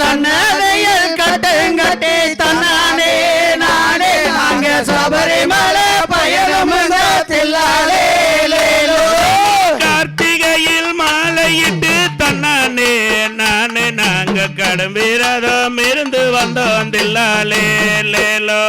சன்னதையில் கட்டுங்கட்டே தன்னானே நானே நாங்க சபரிமலை பயணம் கார்த்திகையில் மாலையிட்டு தன்னானே நானே நாங்க கடும் வீரதம் இருந்து வந்தோம் தில்லாலே லேலோ.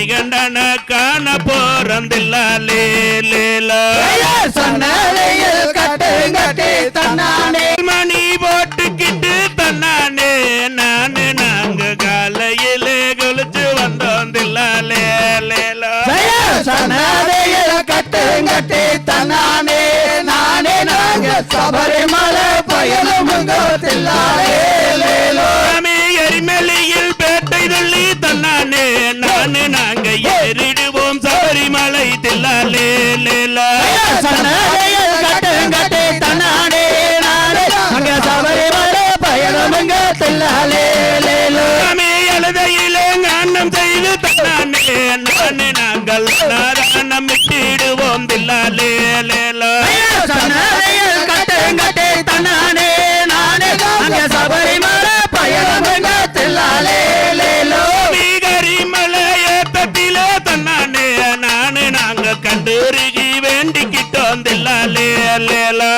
நாங்க மணிகண்டன காண போறோம் தில்லாலே லேலோ பெயர் சன்னதையில் கட்டுங்கட்டே தன்னானே. மணி போட்டுக்கிட்டு தன்னானே. நானே நாங்க காலையிலே குளிச்சு வந்தோம் தில்லாலே லேலோ பெயர் சன்னதையில் கட்டுங்கட்டே தன்னானே. நானே நாங்க சபரிமலை தில்லாலே லேலோ ஞானம் செய்து தன்னானே நானே நாங்கள் நாதானம் விட்டிடுவோம் தில்லாலே லேலா. கட்டுங்கட்டே தன்னானே நானே சபரிமலை பயணமுங்க தில்லாலே லேலோ. கரிமலை ஏத்தத்திலே தன்னானே நானே நாங்க கண்டுருகி வேண்டிக்கிட்டோம் தில்லாலே லேலா.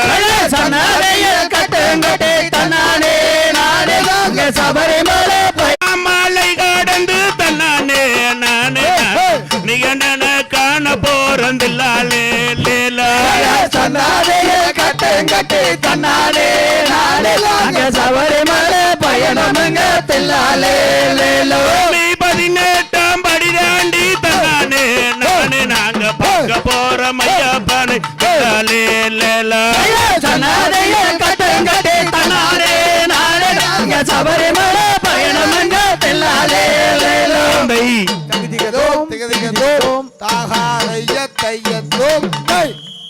சன்னதையில் கட்டுங்கட்டே தன்னானே நானே நாங்க சபரிமலை சன்னாதையில் கட்டுங்கட்டே நானே நாங்க சபரிமலை பயணமுங்க தில்லாலே பதினெட்டாம் படி தாண்டி தன்னானே நானே நாங்க பார்க்க போற மையப்பனை தில்லாலே லேலா சன்னதையில் கட்டுங்கட்டே தன்னானே நானே நாங்க சபரிமலை பயணமுங்க தில்லாலே லேலோ திகதிகதோம் திகதிகதோம் தாகாரைய தையத்தோம். தை